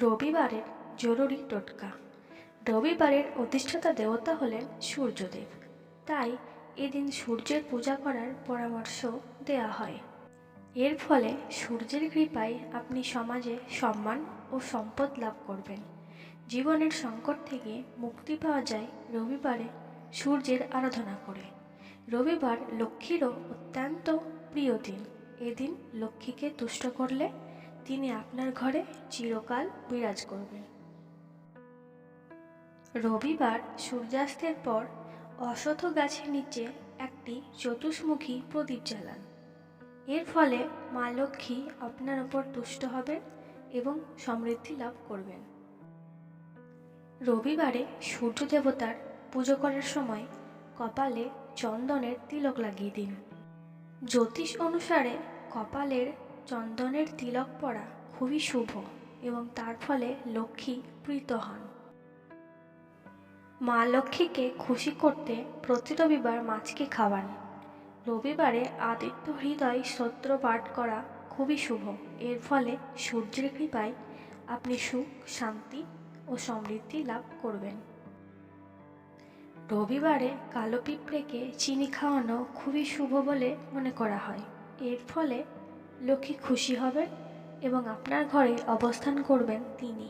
রবিবারের জরুরি টোটকা। রবিবারের অধিষ্ঠাতা দেবতা হলেন সূর্যদেব। তাই এদিন সূর্যের পূজা করার পরামর্শ দেওয়া হয়। এর ফলে সূর্যের কৃপায় আপনি সমাজে সম্মান ও সম্পদ লাভ করবেন। জীবনের সংকট থেকে মুক্তি পাওয়া যায় রবিবারে সূর্যের আরাধনা করে। রবিবার লক্ষ্মীরও অত্যন্ত প্রিয় দিন। এদিন লক্ষ্মীকে তুষ্ট করলে তিনি আপনার ঘরে চিরকাল বিরাজ করবেন। রবিবার সূর্যাস্তের পর অশ্বথ গাছের নিচে একটি চতুষ্মুখী প্রদীপ জ্বালান। এর ফলে মা লক্ষ্মী আপনার ওপর তুষ্ট হবেন এবং সমৃদ্ধি লাভ করবেন। রবিবারে সূর্য দেবতার পুজো করার সময় কপালে চন্দনের তিলক লাগিয়ে দিন। জ্যোতিষ অনুসারে কপালের চন্দনের তিলক পরা খুবই শুভ এবং তার ফলে লক্ষ্মী প্রীত হন। মা লক্ষ্মীকে খুশি করতে প্রতি রবিবার মাছকে খাওয়ান। রবিবারে আদিত্য হৃদয় স্তোত্র পাঠ করা খুবই শুভ। এর ফলে সূর্যের কৃপায় আপনি সুখ, শান্তি ও সমৃদ্ধি লাভ করবেন। রবিবারে কালো পিঁপড়েকে চিনি খাওয়ানো খুবই শুভ বলে মনে করা হয়। এর ফলে লক্ষ্মী খুশি হবেন এবং আপনার ঘরে অবস্থান করবেন তিনি।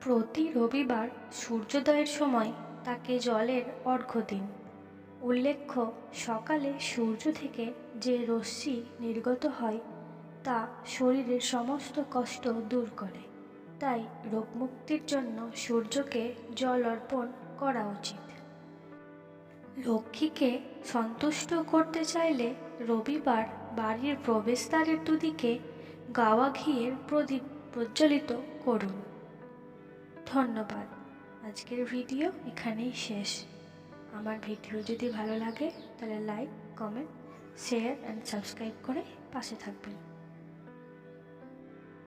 প্রতি রবিবার সূর্যোদয়ের সময় তাকে জলের অর্ঘ্য দিন। উল্লেখ্য, সকালে সূর্য থেকে যে রশ্মি নির্গত হয়, তা শরীরের সমস্ত কষ্ট দূর করে। তাই রোগমুক্তির জন্য সূর্যকে জল অর্পণ করা উচিত। লক্ষ্মীকে সন্তুষ্ট করতে চাইলে রবিবার বাড়ির প্রবেশদ্বারের দুদিকে গাওয়া ঘিয়ের প্রদীপ প্রজ্বলিত করুন। ধন্যবাদ। আজকের ভিডিও এখানেই শেষ। আমার ভিডিও যদি ভালো লাগে, তাহলে like comment share and subscribe করে পাশে থাকবেন।